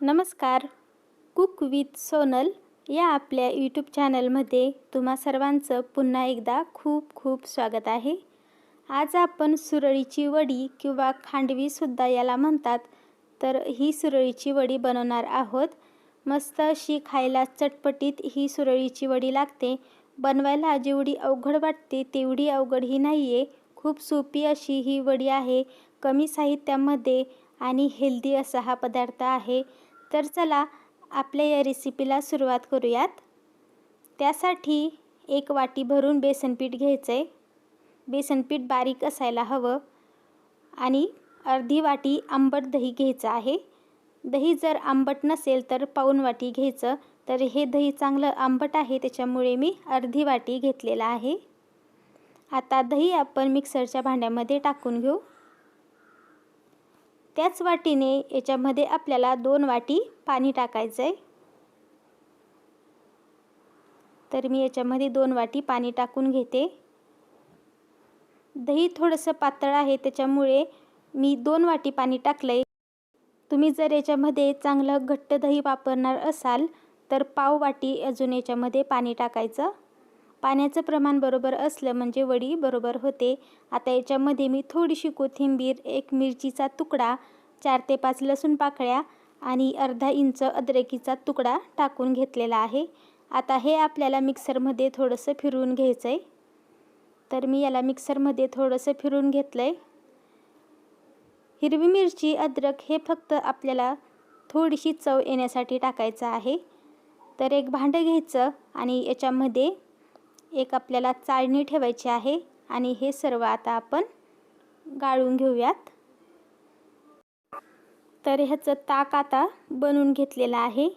नमस्कार. Cook with Sonal या आपल्या यूट्यूब चॅनलमध्ये तुम्हा सर्वांचं पुन्हा एकदा खूप खूप स्वागत आहे. आज आपण सुरळीची वडी किंवा खांडवीसुद्धा याला म्हणतात. तर ही सुरळीची वडी बनवणार आहोत. मस्त अशी खायला चटपटीत ही सुरळीची वडी लागते. बनवायला जेवढी अवघड वाटते तेवढी अवघड ही नाही आहे खूप सोपी अशी ही वडी आहे. कमी साहित्यामध्ये आणि हेल्दी असा हा पदार्थ आहे. तर चला आपल्या या रेसिपीला सुरुवात करूयात. त्यासाठी एक वाटी भरून बेसनपीठ घ्यायचं आहे बेसनपीठ बारीक असायला हवं आणि अर्धी वाटी आंबट दही घ्यायचं आहे. दही जर आंबट नसेल तर पाऊन वाटी घ्यायचं. तर हे दही चांगलं आंबट आहे त्याच्यामुळे मी अर्धी वाटी घेतलेलं आहे. आता दही आपण मिक्सरच्या भांड्यामध्ये टाकून घेऊ. त्याच वाटीने याच्यामध्ये आपल्याला दोन वाटी पाणी टाकायचं आहे तर मी याच्यामध्ये दोन वाटी पाणी टाकून घेते. दही थोडंसं पातळ आहे त्याच्यामुळे मी दोन वाटी पाणी टाकलं आहे तुम्ही जर याच्यामध्ये चांगलं घट्ट दही वापरणार असाल तर पाव वाटी अजून याच्यामध्ये पाणी टाकायचं. पाण्याचं प्रमाण बरोबर असलं म्हणजे वडी बरोबर होते. आता याच्यामध्ये मी थोडीशी कोथिंबीर एक मिरचीचा तुकडा चार ते पाच लसूण पाकळ्या आणि अर्धा इंच अद्रकीचा तुकडा टाकून घेतलेला आहे. आता हे आपल्याला मिक्सरमध्ये थोडंसं फिरवून घ्यायचं आहे तर मी याला मिक्सरमध्ये थोडंसं फिरून घेतलं आहे हिरवी मिरची अद्रक हे फक्त आपल्याला थोडीशी चव येण्यासाठी टाकायचं आहे. तर एक भांडं घ्यायचं आणि याच्यामध्ये एक आपल्याला चाळणी ठेवायची आहे आणि हे सर्व आता आपण गाळून घेऊयात. तर ह्याचं ताक आता बनवून घेतलेलं आहे.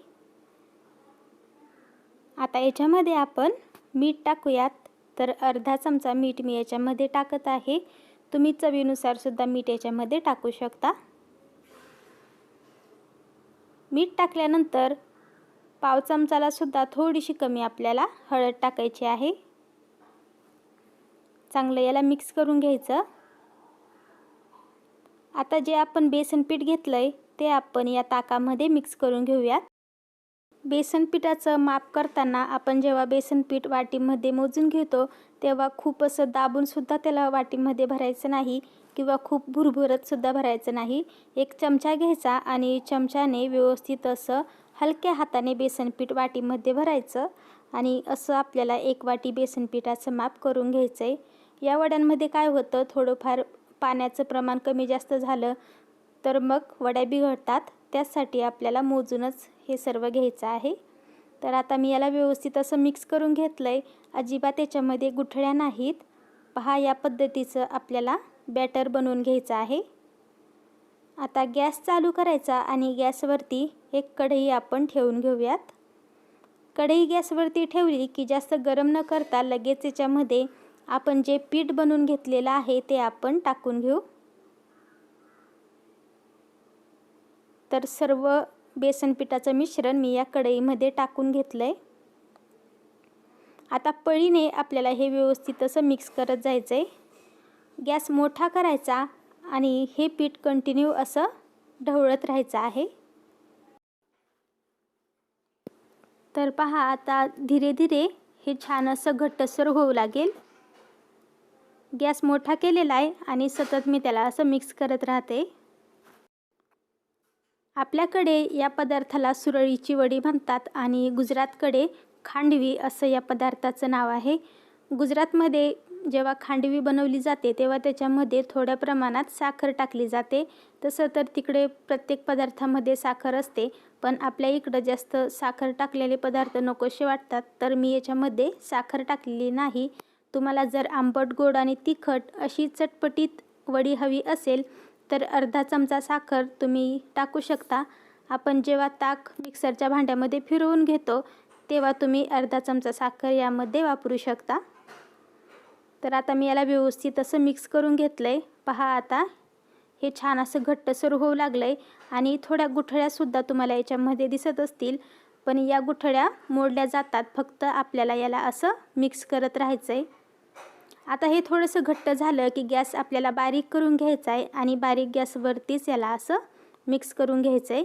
आता याच्यामध्ये आपण मीठ टाकूयात. तर अर्धा चमचा मीठ मी याच्यामध्ये टाकत आहे. तुम्ही चवीनुसार सुद्धा मीठ याच्यामध्ये टाकू शकता. मीठ टाकल्यानंतर पाव चमचालासुद्धा थोडीशी कमी आपल्याला हळद टाकायची आहे. चांगलं याला मिक्स करून घ्यायचं. आता जे आपण बेसन पीठ घेतलं आहे ते आपण या ताकामध्ये मिक्स करून घेऊयात. बेसन पिठाचं माप करताना आपण जेव्हा बेसन पीठ वाटीमध्ये मोजून घेतो तेव्हा खूप असं दाबूनसुद्धा त्याला वाटीमध्ये भरायचं नाही किंवा खूप भुरभुरतसुद्धा भरायचं नाही. एक चमचा घ्यायचा आणि चमच्याने व्यवस्थित असं हलक्या हाताने बेसनपीठ वाटीमध्ये भरायचं आणि असं आपल्याला एक वाटी बेसनपीठाचं माप करून घ्यायचं आहे या वड्यांमध्ये काय होतं थोडंफार पाण्याचं प्रमाण कमी जास्त झालं तर मग वड्या बिघडतात. त्यासाठी आपल्याला मोजूनच हे सर्व घ्यायचं आहे. तर आता मी याला व्यवस्थित असं मिक्स करून घेतलं आहे अजिबात याच्यामध्ये गुठळ्या नाहीत. पहा या पद्धतीचं आपल्याला बॅटर बनवून घ्यायचं आहे. आता गॅस चालू करायचा आणि गॅसवरती एक कढई आपण ठेवून घेऊयात. कढई गॅसवरती ठेवली की जास्त गरम न करता लगेच याच्यामध्ये आपण जे पीठ बनवून घेतलेलं आहे ते आपण टाकून घेऊ. तर सर्व बेसन पिठाचं मिश्रण मी या कढईमध्ये टाकून घेतलं आहे आता पळीने आपल्याला हे व्यवस्थित असं मिक्स करत जायचं आहे गॅस मोठा करायचा आणि हे पीठ कंटिन्यू असं ढवळत राहायचं आहे. तर पहा आता धीरे धीरे हे छान असं घट्टसर होऊ लागेल. गॅस मोठा केलेला आहे आणि सतत मी त्याला असं मिक्स करत राहते. आपल्याकडे या पदार्थाला सुरळीची वडी म्हणतात आणि गुजरातकडे खांडवी असं या पदार्थाचं नाव आहे. गुजरातमध्ये जेव्हा खांडवी बनवली जाते तेव्हा त्याच्यामध्ये थोड्या प्रमाणात साखर टाकली जाते. तसं तर तिकडे प्रत्येक पदार्थामध्ये साखर असते पण आपल्या इकडं जास्त साखर टाकलेले पदार्थ नकोसे वाटतात तर मी याच्यामध्ये साखर टाकलेली नाही. तुम्हाला जर आंबट गोड आणि तिखट अशी चटपटीत वडी हवी असेल तर अर्धा चमचा साखर तुम्ही टाकू शकता. आपण जेव्हा ताक मिक्सरच्या भांड्यामध्ये फिरवून घेतो तेव्हा तुम्ही अर्धा चमचा साखर यामध्ये वापरू शकता. तर आता मी याला व्यवस्थित असं मिक्स करून घेतलं आहे पहा आता हे छान असं घट्टसर होऊ लागलं आहे आणि थोड्या गुठळ्यासुद्धा तुम्हाला याच्यामध्ये दिसत असतील. पण या गुठळ्या मोडल्या जातात फक्त आपल्याला याला असं मिक्स करत राहायचं आहे आता हे थोडंसं घट्ट झालं की गॅस आपल्याला बारीक करून घ्यायचा आहे आणि बारीक गॅसवरतीच याला असं मिक्स करून घ्यायचं आहे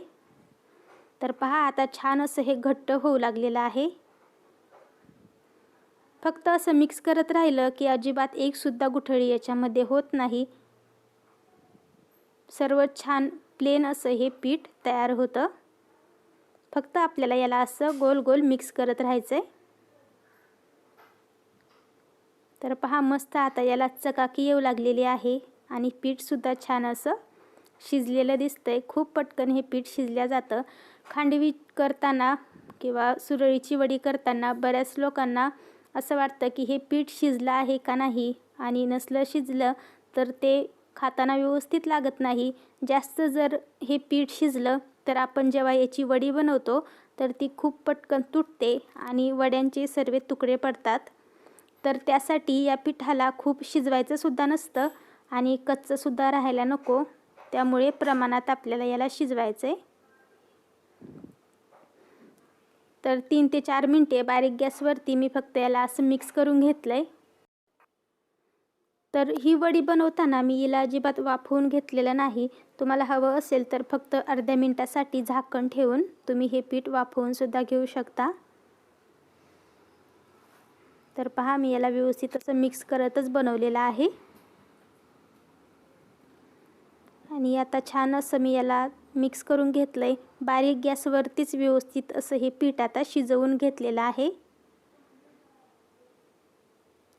तर पहा आता छान असं हे घट्ट होऊ लागलेलं आहे. फक्त असं मिक्स करत राहिलं की अजिबात एकसुद्धा गुठळी याच्यामध्ये होत नाही. सर्व छान प्लेन असं हे पीठ तयार होतं. फक्त आपल्याला याला असं गोल गोल मिक्स करत राहायचं आहे तर पहा मस्त आता याला चकाकी येऊ लागलेली आहे आणि पीठसुद्धा छान असं शिजलेलं दिसतंय. खूप पटकन हे पीठ शिजल्या जातं. खांडवी करताना किंवा सुरळीची वडी करताना बऱ्याच लोकांना असं वाटतं की हे पीठ शिजलं आहे का नाही? आणि नसलं शिजलं तर ते खाताना व्यवस्थित लागत नाही. जास्त जर हे पीठ शिजलं तर आपण जेव्हा याची वडी बनवतो तर ती खूप पटकन तुटते आणि वड्यांचे सर्व तुकडे पडतात. तर त्यासाठी या पिठाला खूप शिजवायचंसुद्धा नसतं आणि कच्चंसुद्धा राहायला नको. त्यामुळे प्रमाणात आपल्याला याला शिजवायचं आहे तर तीन ते चार मिनटे बारीक गॅसवरती मी फक्त याला असं मिक्स करून घेतलं आहे तर ही वडी बनवताना मी हिला अजिबात वाफवून घेतलेलं नाही. तुम्हाला हवं असेल तर फक्त अर्ध्या मिनटासाठी झाकण ठेवून तुम्ही हे पीठ वाफवूनसुद्धा घेऊ शकता. तर पहा मी याला व्यवस्थित असं मिक्स करतच बनवलेलं आहे. आणि आता छान असं मी याला मिक्स करून घेतलं आहे बारीक गॅसवरतीच व्यवस्थित असं हे पीठ आता शिजवून घेतलेलं आहे.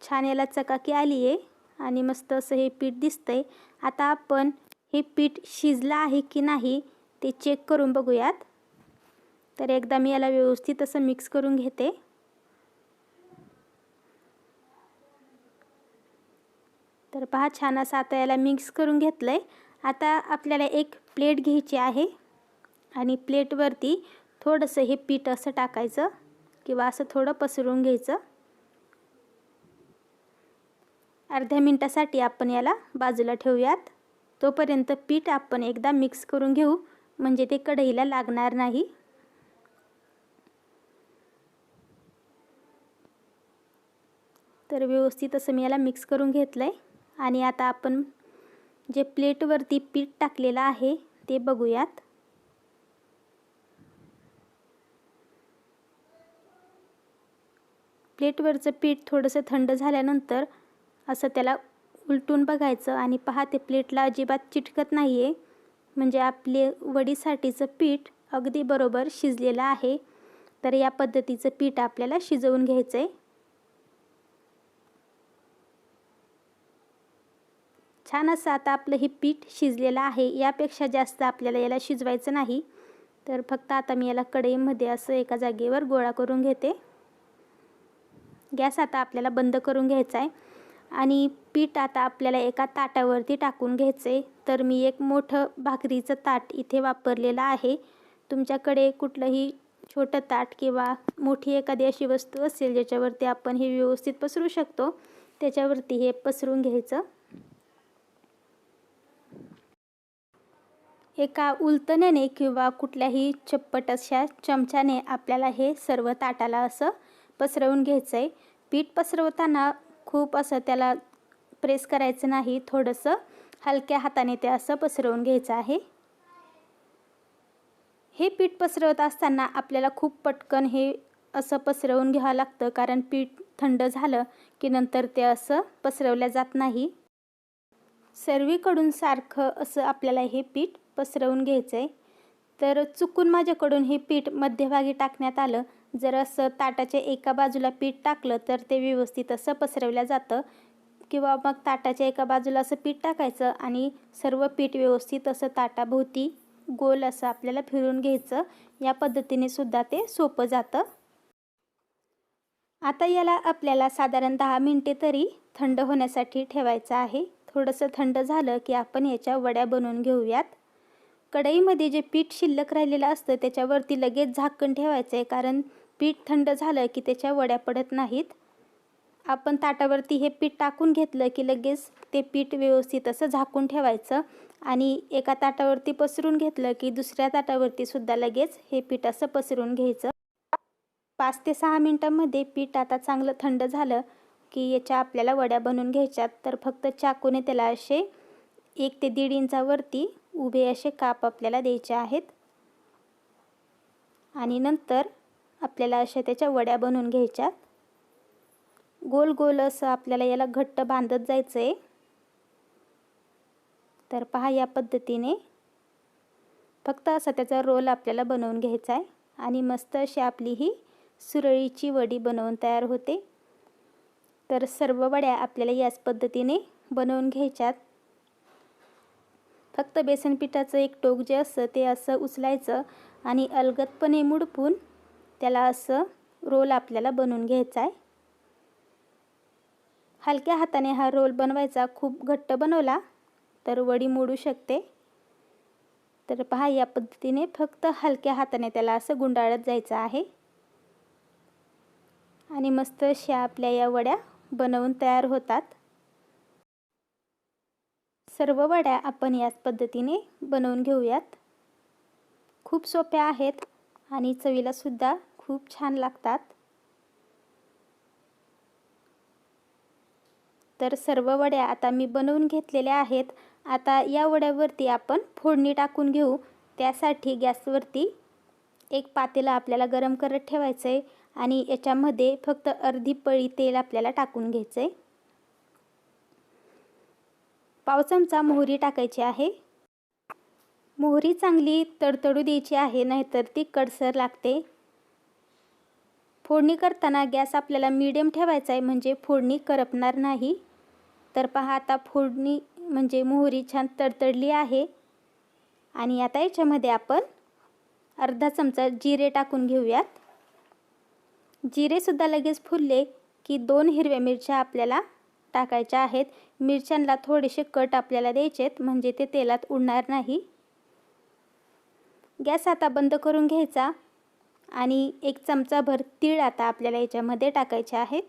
छान याला चकाकी आली आहे आणि मस्त असं हे पीठ दिसतंय. आता आपण हे पीठ शिजलं आहे की नाही ते चेक करून बघूयात. तर एकदा मी याला व्यवस्थित असं मिक्स करून घेते. तर पहा छान असं आता याला मिक्स करून घेतलं आहे आता आपल्याला एक प्लेट घ्यायची आहे आणि प्लेटवरती थोडंसं हे पीठ असं टाकायचं किंवा असं थोडं पसरून घ्यायचं. अर्ध्या मिनटासाठी आपण याला बाजूला ठेवूयात. तोपर्यंत पीठ आपण एकदा मिक्स करून घेऊ म्हणजे ते कढईला लागणार नाही. तर व्यवस्थित असं मी याला मिक्स करून घेतलं आहे आणि आता आपण जे प्लेटवरती पीठ टाकलेलं आहे ते बघूयात. प्लेटवरचं पीठ थोडंसं थंड झाल्यानंतर असं त्याला उलटून बघायचं आणि पहा ते प्लेटला अजिबात चिटकत नाही आहे म्हणजे आपले वडीसाठीचं पीठ अगदी बरोबर शिजलेलं आहे. तर या पद्धतीचं पीठ आपल्याला शिजवून घ्यायचं आहे छान असं आता आपलं हे पीठ शिजलेलं आहे यापेक्षा जास्त आपल्याला याला शिजवायचं नाही. तर फक्त आता मी याला कढईमध्ये असं एका जागेवर गोळा करून घेते. गॅस आता आपल्याला बंद करून घ्यायचा आहे. आणि पीठ आता आपल्याला एका ताटावरती टाकून घ्यायचं. आहे तर मी एक मोठं भाकरीचं ताट इथे वापरलेलं आहे. तुमच्याकडे कुठलंही छोटं ताट किंवा मोठी एखादी अशी वस्तू असेल ज्याच्यावरती आपण हे व्यवस्थित पसरू शकतो त्याच्यावरती हे पसरून घ्यायचं. एका उलतण्याने किंवा कुठल्याही चप्पट अशा चमच्याने आपल्याला हे सर्व ताटाला असं पसरवून घ्यायचं आहे पीठ पसरवताना खूप असं त्याला प्रेस करायचं नाही थोडंसं हलक्या हाताने ते असं पसरवून घ्यायचं आहे. हे पीठ पसरवत असताना आपल्याला खूप पटकन हे असं पसरवून घ्यावं लागतं कारण पीठ थंड झालं की नंतर ते असं पसरवल्या जात नाही. सर्वीकडून सारखं असं आपल्याला हे पीठ पसरवून घ्यायचं आहे तर चुकून माझ्याकडून हे पीठ मध्यभागी टाकण्यात आलं. जर असं ताटाच्या एका बाजूला पीठ टाकलं तर ते व्यवस्थित असं पसरवलं जातं. किंवा मग ताटाच्या एका बाजूला असं पीठ टाकायचं आणि सर्व पीठ व्यवस्थित असं ताटाभोवती गोल असं आपल्याला फिरून घ्यायचं. या पद्धतीने सुद्धा ते सोपं जातं. आता याला आपल्याला साधारण दहा मिनटे तरी थंड होण्यासाठी ठेवायचं आहे. थोडंसं थंड झालं की आपण याच्या वड्या बनवून घेऊयात. कढईमध्ये जे पीठ शिल्लक राहिलेलं असतं त्याच्यावरती लगेच झाकण ठेवायचं आहे कारण पीठ थंड झालं की त्याच्या वड्या पडत नाहीत. आपण ताटावरती हे पीठ टाकून घेतलं की लगेच ते पीठ व्यवस्थित असं झाकून ठेवायचं आणि एका ताटावरती पसरून घेतलं की दुसऱ्या ताटावरती सुद्धा लगेच हे पीठ असं पसरून घ्यायचं. पाच ते सहा मिनटामध्ये पीठ आता चांगलं थंड झालं की याच्या आपल्याला वड्या बनवून घ्यायच्यात. तर फक्त चाकूने त्याला असे एक ते दीड इंचावरती उभे असे काप आपल्याला द्यायचे आहेत. आणि नंतर आपल्याला अशा त्याच्या वड्या बनवून घ्यायच्या. गोल गोल असं आपल्याला याला घट्ट बांधत जायचं आहे तर पहा या पद्धतीने फक्त असा त्याचा रोल आपल्याला बनवून घ्यायचा आहे. आणि मस्त अशी आपली ही सुरळीची वडी बनवून तयार होते. तर सर्व वड्या आपल्याला याच पद्धतीने बनवून घ्यायच्यात. फक्त बेसन पिठाचं एक टोक जे असतं ते असं उचलायचं आणि अलगदपणे मुडपून त्याला असं रोल आपल्याला बनवून घ्यायचा आहे. हलक्या हाताने हा रोल बनवायचा खूप घट्ट बनवला तर वडी मोडू शकते. तर पहा या पद्धतीने फक्त हलक्या हाताने त्याला असं गुंडाळत जायचं आहे. आणि मस्त अशा आपल्या या वड्या बनवून तयार होतात. सर्व वड्या आपण याच पद्धतीने बनवून घेऊयात. खूप सोप्या आहेत आणि चवीलासुद्धा खूप छान लागतात. तर सर्व वड्या आता मी बनवून घेतलेल्या आहेत. आता या वड्यावरती आपण फोडणी टाकून घेऊ. त्यासाठी गॅसवरती एक पातेला आपल्याला गरम करत ठेवायचं आहे आणि याच्यामध्ये फक्त अर्धी पळी तेल आपल्याला टाकून घ्यायचं आहे पाव चमचा मोहरी टाकायची आहे. मोहरी चांगली तडतडू द्यायची आहे नाहीतर ती कडसर लागते. फोडणी करताना गॅस आपल्याला मीडियम ठेवायचा आहे म्हणजे फोडणी करपणार नाही. तर पहा आता फोडणी म्हणजे मोहरी छान तडतडली आहे. आणि आता याच्यामध्ये आपण अर्धा चमचा जिरे टाकून घेऊयात. जिरेसुद्धा लगेच फुलले की दोन हिरव्या मिरच्या आपल्याला टाकायच्या आहेत. मिरच्यांना थोडेसे कट आपल्याला द्यायचेत म्हणजे ते तेलात उडणार नाही. गॅस आता बंद करून घ्यायचा आणि एक चमचाभर तीळ आता आपल्याला याच्यामध्ये टाकायचे आहेत.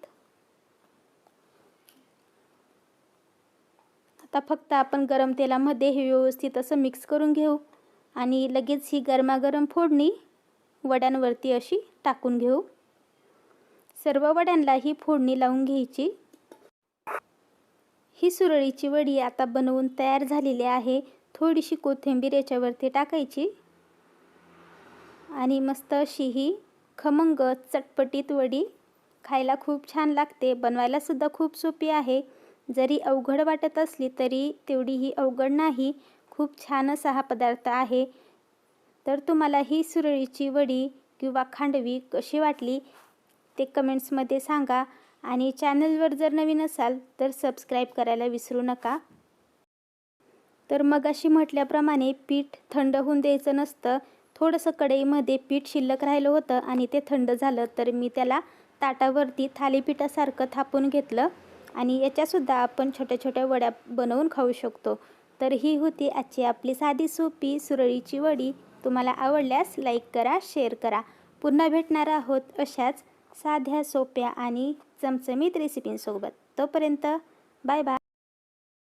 आता फक्त आपण गरम तेलामध्ये हे व्यवस्थित असं मिक्स करून घेऊ आणि लगेच ही गरमागरम फोडणी वड्यांवरती अशी टाकून घेऊ. सर्व वड्यांना ही फोडणी लावून घ्यायची. ही सुरळीची वडी आता बनवून तयार झालेली आहे. थोडीशी कोथिंबीर याच्यावरती टाकायची. आणि मस्त अशी ही खमंग चटपटीत वडी खायला खूप छान लागते. बनवायलासुद्धा खूप सोपी आहे. जरी अवघड वाटत असली तरी तेवढी ही अवघड नाही. खूप छान असा हा पदार्थ आहे. तर तुम्हाला ही सुरळीची वडी किंवा खांडवी कशी वाटली ते कमेंट्समध्ये सांगा. आणि चॅनलवर जर नवीन असाल तर सबस्क्राईब करायला विसरू नका. तर मग अशी म्हटल्याप्रमाणे पीठ थंड होऊन द्यायचं नसतं. थोडंसं कढईमध्ये पीठ शिल्लक राहिलं होतं आणि ते थंड झालं तर मी त्याला ताटावरती थालीपीठासारखं थापून घेतलं. आणि याच्यासुद्धा आपण छोट्या छोट्या वड्या बनवून खाऊ शकतो. तर ही होती आजची आपली साधी सोपी सुरळीची वडी. तुम्हाला आवडल्यास लाईक करा शेअर करा. पुन्हा भेटणार आहोत अशाच साध्या सोप्या आणि चमचमीत रेसिपींसोबत तोपर्यंत बाय बाय